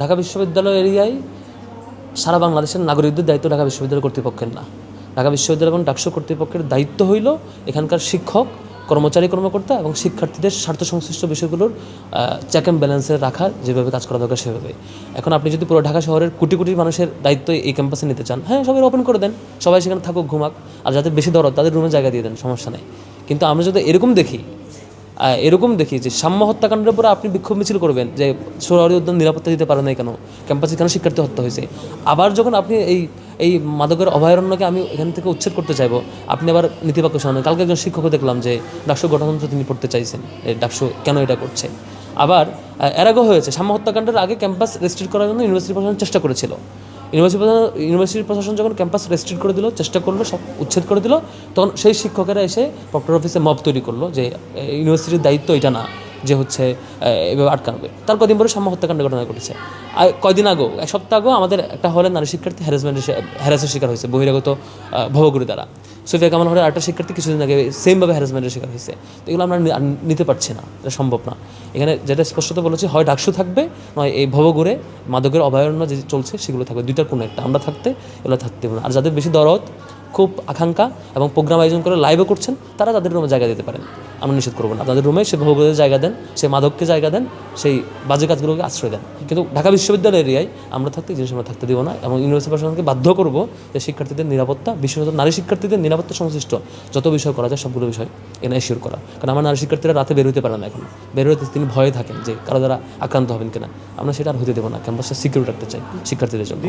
ঢাকা বিশ্ববিদ্যালয় এরিয়ায় সারা বাংলাদেশের নাগরিকদের দায়িত্ব ঢাকা বিশ্ববিদ্যালয় কর্তৃপক্ষের না। ঢাকা বিশ্ববিদ্যালয় এবং ডাকসু কর্তৃপক্ষের দায়িত্ব হইল এখানকার শিক্ষক, কর্মচারী, কর্মকর্তা এবং শিক্ষার্থীদের স্বার্থ সংশ্লিষ্ট বিষয়গুলোর চেক অ্যান্ড ব্যালেন্সে রাখা, যেভাবে কাজ করা দরকার সেভাবে। এখন আপনি যদি পুরো ঢাকা শহরের কোটি কোটি মানুষের দায়িত্ব এই ক্যাম্পাসে নিতে চান হ্যাঁ সবাই ওপেন করে দেন, সবাই সেখানে থাকুক, ঘুমাক, আর যাদের বেশি দরদ, তাদের রুমে জায়গা দিয়ে দেন, সমস্যা নেই। কিন্তু আমরা যদি এরকম দেখি এরকম দেখি যে সাম্য হত্যাকাণ্ডের উপরে আপনি বিক্ষোভ মিছিল করবেন যে সোহরাওয়ার্দী উদ্যান নিরাপত্তা দিতে পারে নাই কেন? ক্যাম্পাসে কেন শিক্ষার্থী হত্যা হয়েছে? আবার যখন আপনি এই এই মাদকের অভয়ারণ্যকে আমি এখান থেকে উচ্ছেদ করতে চাইব আপনি আবার নীতিবাক্য শোনান কালকে একজন শিক্ষকও দেখলাম যে ডাকসু গণতন্ত্র তিনি পড়তে চাইছেন ডাকসু কেন এটা করছে? আবার আহ, এর আগেও হয়েছে সাম্য হত্যাকাণ্ডের আগে ক্যাম্পাস রেস্ট্রিক্ট করার জন্য ইউনিভার্সিটি প্রশাসন চেষ্টা করেছিল। ইউনিভার্সিটি প্রশাসন ইউনিভার্সিটির প্রশাসন যখন ক্যাম্পাস রেস্ট্রিক্ট করে দিল, চেষ্টা করল, সব উচ্ছেদ করে দিল, তখন সেই শিক্ষকেরা এসে প্রক্টর অফিসে মব তৈরি করল যে ইউনিভার্সিটির দায়িত্ব এটা না। যে হচ্ছে এভাবে আটকাবে। তার কদিন পরে সাম্য হত্যাকাণ্ড ঘটনা ঘটেছে। আর কয়দিন আগেও, এক সপ্তাহ আগেও আমাদের একটা হলে নারী শিক্ষার্থী হ্যারাসমেন্টের হ্যারাসের শিকার হয়েছে, বহিরাগত ভবগুরু দ্বারা। সোফিয়া কামাল হলের আরেকটা শিক্ষার্থী কিছুদিন আগে সেমভাবে হ্যারাসমেন্টের শিকার হয়েছে। তো এগুলো আমরা নিতে পারছি না, এটা সম্ভব না। এখানে যেটা স্পষ্টত বলেছি, হয় ডাকসু থাকবে, নয় এই ভবঘুরে, মাদকের অভয়ারণ্য যে চলছে, সেগুলো থাকবে। দুইটার কোনো একটা, আমরা থাকতে, এগুলো থাকতে না। আর যাদের বেশি দরদ, খুব আকাঙ্ক্ষা এবং প্রোগ্রাম আয়োজন করে লাইভও করছেন, তারা তাদের জায়গা দিতে পারেন। আমরা নিষেধ করব না। তাদের রুমে সে ভবঘুরে জায়গা দেন, সে মাদককে জায়গা দেন, সেই বাজে কাজগুলোকে আশ্রয় দেন। কিন্তু ঢাকা বিশ্ববিদ্যালয় এরিয়ায় আমরা থাকতে জিনিস আমরা থাকতে দিব না এবং ইউনিভার্সিটি প্রশাসনকে বাধ্য করব যে শিক্ষার্থীদের নিরাপত্তা, বিশেষত নারী শিক্ষার্থীদের নিরাপত্তা সংশ্লিষ্ট যত বিষয় করা যায় সবগুলো বিষয় এখানে এসিওর করা। কারণ আমার নারী শিক্ষার্থীরা রাতে বের হতে পারে না এখন। বের হতে তিনি ভয়ে থাকেন যে কারও দ্বারা আক্রান্ত হবেন কিনা। আমরা সেটা আর হতে দেবো না। ক্যাম্পাসটা সিকিউর রাখতে চাই শিক্ষার্থীদের জন্য।